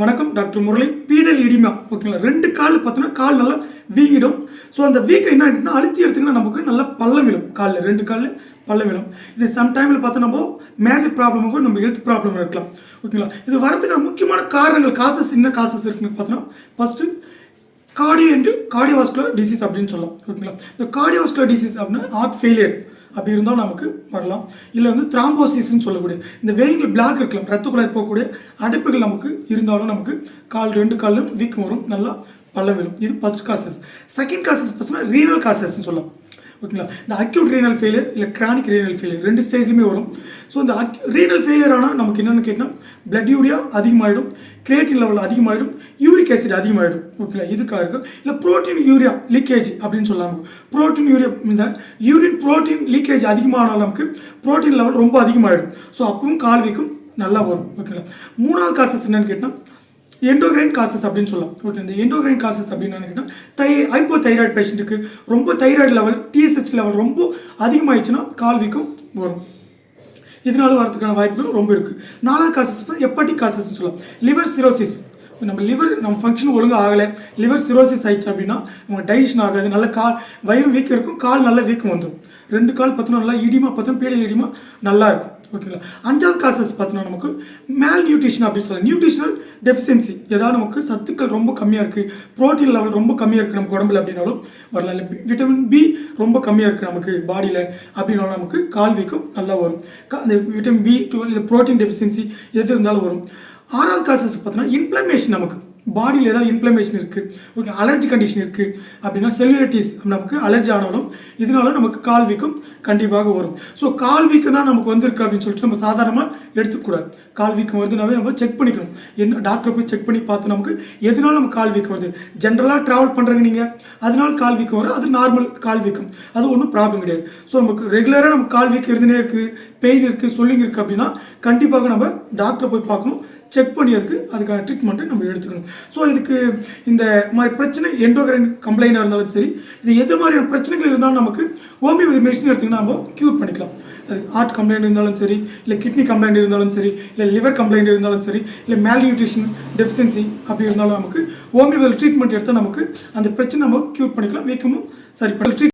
வணக்கம் doctor Murali. Pedal இடிமா ஓகேங்களா? ரெண்டு கால் பார்த்தோன்னா கால் நல்லா வீங்கிடும். ஸோ அந்த வீக்கை என்ன ஆகிட்டுனா அழுத்தி எடுத்துக்கினா நமக்கு நல்லா பள்ளம் விழும். காலில் ரெண்டு காலில் பள்ளம் விழும். இது சம்டைமில் பார்த்தா நம்ம மேஜிக் ப்ராப்ளம் கூட நம்ம ஹெல்த் ப்ராப்ளம் இருக்கலாம். ஓகேங்களா? இது வரதுக்கான முக்கியமான காரணங்கள் காசஸ் என்ன காசஸ் இருக்குன்னு பார்த்தோன்னா ஃபஸ்ட்டு கார்டியோ என்று கார்டியோவாஸ்குலர் டிசீஸ் அப்படின்னு சொல்லலாம். ஓகேங்களா? இந்த கார்டியோவாஸ்குலர் டிசீஸ் அப்படின்னா ஹார்ட் ஃபெயிலியர் அப்படி இருந்தால் நமக்கு வரலாம். இல்லை வந்து த்ராம்போசிஸ்ன்னு சொல்லக்கூடிய இந்த வெயினில் பிளாக் இருக்கலாம் ரத்த குழாய் போகக்கூடிய அடைப்புகள் நமக்கு இருந்தாலும் நமக்கு கால் ரெண்டு காலிலும் வீக்கம் வரும். நல்லா பள்ளம் விழும் இது ஃபஸ்ட் காசஸ் செகண்ட் காசஸ் பார்த்தீங்கன்னா ரீனல் காசஸ்ன்னு சொல்லலாம். ஓகேங்களா இந்த அக்யூட் ரீனல் ஃபெயிலியர் இல்லை கிரானிக் ரீனல் ஃபெயிலியர் ரெண்டு ஸ்டேஜ்லையுமே வரும். ஸோ இந்த அக் ரீனல் ஃபெயிலியர் ஆனால் நமக்கு என்னென்னு கேட்டால் பிளட் யூரியா அதிகமாகிடும் கிரியேட்டின் லெவல் அதிகமாகிடும் யூரிக் ஆசிட் அதிகமாகிடும் ஓகேங்களா இதுக்காக இருக்கும் இல்லை ப்ரோட்டீன் யூரியா லீக்கேஜ் அப்படின்னு சொல்லலாம் ப்ரோட்டீன் யூரியா இந்த யூரின் ப்ரோட்டீன் லீக்கேஜ் அதிகமானால் நமக்கு ப்ரோட்டீன் லெவல் ரொம்ப அதிகமாகிடும் ஸோ அப்பவும் கால்விக்கும் நல்லா வரும். ஓகேங்களா மூணாவது காசஸ் என்னென்னு கேட்டால் எண்டோகிரைன் காசஸ் அப்படின்னு சொல்லலாம். ஓகே இந்த எண்டோகிரைன் காசஸ் அப்படின்னு கேட்டால் தை ஹைப்போ தைராய்டு பேஷண்ட்டுக்கு ரொம்ப தைராய்டு லெவல் டிஎஸ்ஹெச் லெவல் ரொம்ப அதிகமாகிடுச்சுன்னா கால் வீக்கம் வரும். இதனால வரதுக்கான வாய்ப்புகள் ரொம்ப இருக்குது நாலாவது காசஸ் எப்பட்டிக் காசஸ்னு சொல்லலாம். லிவர் சிரோசிஸ் நம்ம லிவர் நம்ம ஃபங்க்ஷன் ஒழுங்காக ஆகலை. லிவர் சிரோசிஸ் ஆயிடுச்சு அப்படின்னா நமக்கு டைஜஷன் ஆகாது. நல்ல கால் வயிறு வீக்கம் இருக்கும். கால் நல்ல வீக்கம் வந்துடும் ரெண்டு கால் பார்த்தோன்னா நல்லா இடிமா பார்த்தோன்னா பீடல் இடிமா நல்லா இருக்கும். ஓகேங்களா அஞ்சாவது காசஸ் பார்த்தோன்னா நமக்கு மேல் நியூட்ரிஷன் அப்படின்னு சொல்லலாம் நியூட்ரிஷனல் டெஃபிஷியன்சி ஏதாவது நமக்கு சத்துக்கள் ரொம்ப கம்மியாக இருக்குது ப்ரோட்டீன் லெவல் ரொம்ப கம்மியாக இருக்குது நமக்கு உடம்புல அப்படின்னாலும் வரலாம். இல்லை விட்டமின் பி ரொம்ப கம்மியாக இருக்குது நமக்கு பாடியில் அப்படின்னாலும் நமக்கு கால் வீக்கம் நல்லா வரும். அந்த விட்டமின் பி டுவெல் இந்த ப்ரோட்டீன் டெஃபிஷியன்சி எது இருந்தாலும் வரும். ஆறாவது காசஸ் பார்த்தோன்னா இன்ஃப்ளமேஷன் நமக்கு. பாடியில் ஏதாவது இன்ஃப்ளமேஷன் இருக்குது ஓகே அலர்ஜி கண்டிஷன் இருக்குது அப்படின்னா செல்யூரிட்டிஸ் நமக்கு அலர்ஜி ஆனாலும் இதனால நமக்கு கால் வீக்கம் கண்டிப்பாக வரும். ஸோ கால் வீக்கம் தான் நமக்கு வந்திருக்கு அப்படின்னு சொல்லிட்டு நம்ம சாதாரணமாக எடுத்துக்கூடாது கால் வீக்கம் வருதுனாவே நம்ம செக் பண்ணிக்கணும். என்ன டாக்டரை போய் செக் பண்ணி பார்த்து நமக்கு எதனால நம்ம கால் வீக்கம் வருது? ஜென்ரலாக ட்ராவல் பண்ணுறங்க நீங்கள் அதனால கால் வீக்கம் வரும். அது நார்மல் கால் வீக்கம். அது ஒன்றும் ப்ராப்ளம் கிடையாது. ஸோ நமக்கு ரெகுலராக நம்ம கால் வீக்கம் இருந்துனே இருக்குது. பெயின் இருக்குது சொல்லிங் இருக்குது அப்படின்னா கண்டிப்பாக நம்ம டாக்டரை போய் பார்க்கணும். செக் பண்ணி அதுக்கு அதுக்கான ட்ரீட்மெண்ட்டை நம்ம எடுத்துக்கணும். ஸோ இதுக்கு இந்த மாதிரி பிரச்சனை எண்டோகிரைன் கம்ப்ளைண்டாக இருந்தாலும் சரி இது எது மாதிரியான பிரச்சனைகள் இருந்தாலும் நமக்கு ஹோமியோபதி மெடிசன் எடுத்திங்கன்னா நம்ம க்யூர் பண்ணிக்கலாம். அது ஹார்ட் கம்ப்ளைண்ட் இருந்தாலும் சரி இல்லை கிட்னி கம்ப்ளைண்ட் இருந்தாலும் சரி இல்லை லிவர் கம்ப்ளைண்ட் இருந்தாலும் சரி இல்லை மேல் நியூட்ரிஷன் டெஃபிஷியன்சி அப்படி இருந்தாலும் நமக்கு ஹோமியோபதி ட்ரீட்மெண்ட் எடுத்தால் நமக்கு அந்த பிரச்சனை நம்ம க்யூர் பண்ணிக்கலாம். வீக்கமும் சரி ட்ரீட்